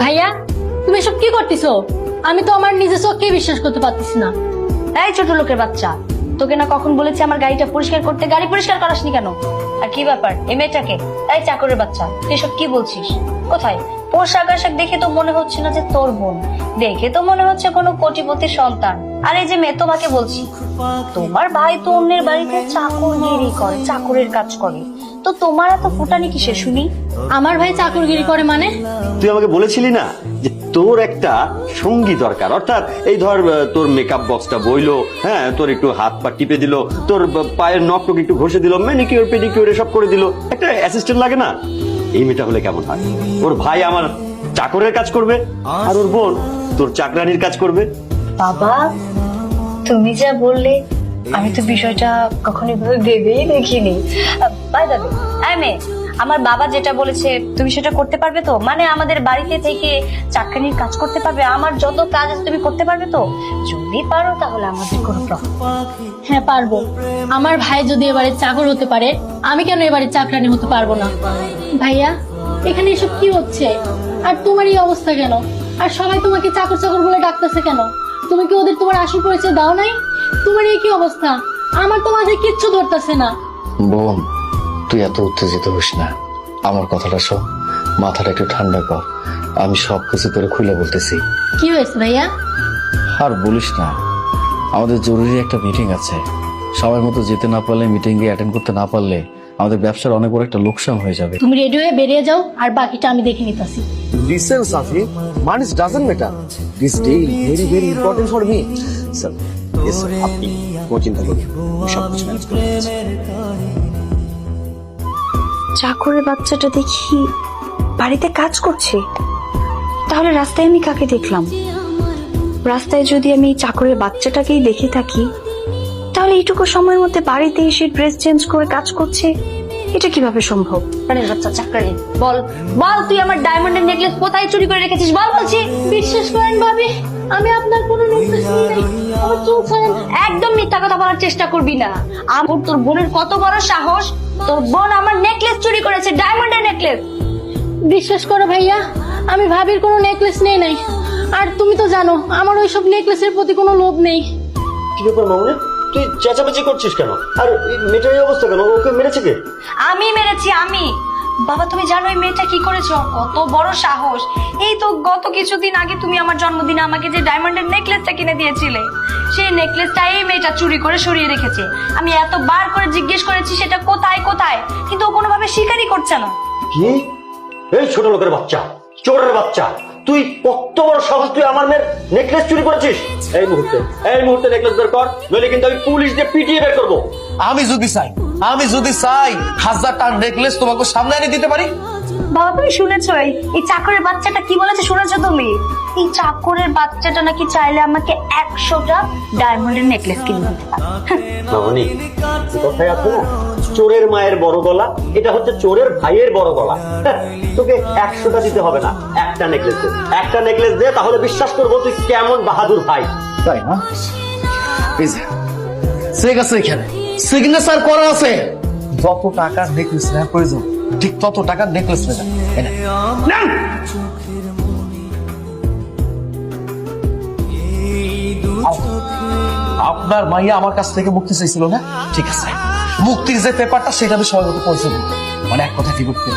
ভাইয়া, তুমি এসব কি করতেছো? আমি তো আমার নিজের চোখকে বিশ্বাস করতে পারতেছি না। এই ছোট লোকের বাচ্চা, তোকে না কখন বলেছি আমার গাড়িটা পরিষ্কার করতে? গাড়ি পরিষ্কার করাসনি কেন? আর কি ব্যাপার, এই মেয়েটাকে? এই চাকরের বাচ্চা, তুই এসব কি বলছিস? কোথায়? পোশাক আশাক দেখে তো মনে হচ্ছে না যে তোর বোন। দেখে তো মনে হচ্ছে কোনো কোটিপতির সন্তান। আর এই যে মেয়ে, তোমাকে বলছি, তোমার ভাই তো অন্যের বাড়িতে চাকরগিরি করে, চাকরের কাজ করে। তো তোমার এত ফুটানি কিসে শুনি? আমার ভাই চাকরগিরি করে মানে? তুই আমাকে বলেছিলি না যে তোর একটা সঙ্গী দরকার? অর্থাৎ এই ধর তোর মেকআপ বক্সটা বইলো হ্যাঁ তোর একটু হাত পা টিপে দিল তোর পায়ের নখ টক একটু ঘষে দিল ম্যানিকিউর পেডিকিউর এসব করে দিল। একটা অ্যাসিস্ট্যান্ট লাগে না? এই মেয়েটা হলে কেমন হয়? ওর ভাই আমার চাকরের কাজ করবে আর ওর বোন তোর চাকরানির কাজ করবে। বাবা তুমি যা বললে আমি তো বিষয়টা কখনো এভাবে ভেবেই দেখিনি। বাই যাবে। মেয়ে আমার বাবা যেটা বলেছে তুমি সেটা করতে পারবে তো? মানে আমাদের বাড়িতে থেকে চাকরির কাজ করতে পারবে আমার যত কাজ আছে তুমি করতে পারবে তো? যদি পারো তাহলে আমাদের কোনো প্রবলেম হ্যাঁ পারব। আমার ভাই যদি এবারে চাকর হতে পারে আমি কেন এবারে চাকরানি হতে পারব না? ভাইয়া এখানে এসব কি হচ্ছে? আর তোমার এই অবস্থা কেন? আর সবাই তোমাকে চাকর চাকর বলে ডাকতেছে কেন? তুমি কি ওদের তোমার আসল পরিচয় দাও নাই? তোমার এই কি অবস্থা? আমার তো মাথায় কিচ্ছু ধরতেছে না। বোন তুই এত উত্তেজিত হোস না আমার কথাটা শোন মাথাটা একটু ঠান্ডা কর আমি সব কিছু করে খুলে বলতেছি কি হয়েছে ভাইয়া আর বলিস না আমাদের জরুরি একটা মিটিং আছে সময় মতো যেতে না পারলে মিটিং এ অ্যাটেন্ড করতে না পারলে আমাদের ব্যবসার অনেক বড় একটা লোকসান হয়ে যাবে তুমি রেডি হয়ে বেরিয়ে যাও আর বাকিটা আমি দেখে নিতেছি Listen, Safi. Money doesn't matter. This deal very very important for me. Sir, yes, sir. আপনি কোনো চিন্তা করবেন সব কিছু ম্যানেজ করে। চাকরের বাচ্চাটা দেখি বাড়িতে কাজ করছে। তাহলে রাস্তায় আমি কাকে দেখলাম? রাস্তায় যদি আমি চাকরের বাচ্চাটাকেই দেখে থাকি তাহলে এইটুকু সময়ের মধ্যে বাড়িতে এসে ড্রেস চেঞ্জ করে কাজ করছে এটা কীভাবে সম্ভব? প্রাণের বাচ্চা চাকরি বল বল তুই আমার ডায়মন্ডের নেকলেস কোথায় চুরি করে রেখেছিস? বল বলছি। বিশ্বাস করেন ভাবি আমি আপনার কোনো ছাড়েন। একদম মিথ্যা কথা বলার চেষ্টা করবি না। আমার তোর বোনের কত বড় সাহস তোর বোন আমার নেকলেস চুরি করেছে ডায়মন্ডের নেকলেস বিশ্বাস করো ভাইয়া আমি ভাবির কোনো নেকলেস নেই নাই। আর তুমি তো জানো আমার ওইসব নেকলেসের প্রতি কোনো লোভ নেই। কি ব্যাপার মামনি? তুই চেঁচামেচি করছিস কেন? আর মেয়েটার অবস্থা কেন? ওকে মেরেছে কে? আমি মেরেছি আমি। বাবা, তুমি জানো এই মেয়েটা কি করেছে? কত বড় সাহস। এই তো গত কিছুদিন আগে তুমি আমার জন্মদিনে আমাকে যে ডায়মন্ডের নেকলেসটা কিনে দিয়েছিলে, সেই নেকলেসটা এই মেয়েটা চুরি করে সরিয়ে রেখেছে। আমি এত বার করে জিজ্ঞেস করেছি, সেটা কোথায় কোথায়? কিন্তু ও কোনোভাবে স্বীকারই করছে না। কি? এই ছোট লোকের বাচ্চা, চোরের বাচ্চা। তুই কত বড় সাহস তুই আমার মেয়ের নেকলেস চুরি করেছিস? এই মুহূর্তে এই মুহূর্তে নেকলেস বের কর নইলে কিন্তু আমি পুলিশ দিয়ে পিটিয়ে বের করব। আমি যদি চাই আমি যদি চাই হাজারটা নেকলেস তোমাকে সামনে এনে দিতে পারি। বাবা তুমি শুনেছো এই চাকরের বাচ্চাটা কি বলেছে শুনেছো তুমি? এই চাকরের বাচ্চাটা নাকি চাইলে আমাকে একশোটা ডায়মন্ডের নেকলেস কিনে দিতে পারে। কথাই আছে না? চোরের মায়ের বড় গলা এটা হচ্ছে চোরের ভাইয়ের বড় গলা। হ্যাঁ, তোকে একশোটা দিতে হবে না একটা নেকলেস দে। একটা নেকলেস দে তাহলে বিশ্বাস করব তুই কেমন বাহাদুর ভাই। তাই না? আছে এখানে। সিগনেচার করা আছে? যত টাকার নেকলেস প্রয়োজন ঠিক তত টাকার নেকলেস নেবে আপনার মাইয়া আমার কাছ থেকে মুক্তি চাইছিল না? ঠিক আছে। মুক্তির যে পেপারটা সেটা আমি সবাই মতো পৌঁছে দিব। মানে এক কথা কি করতে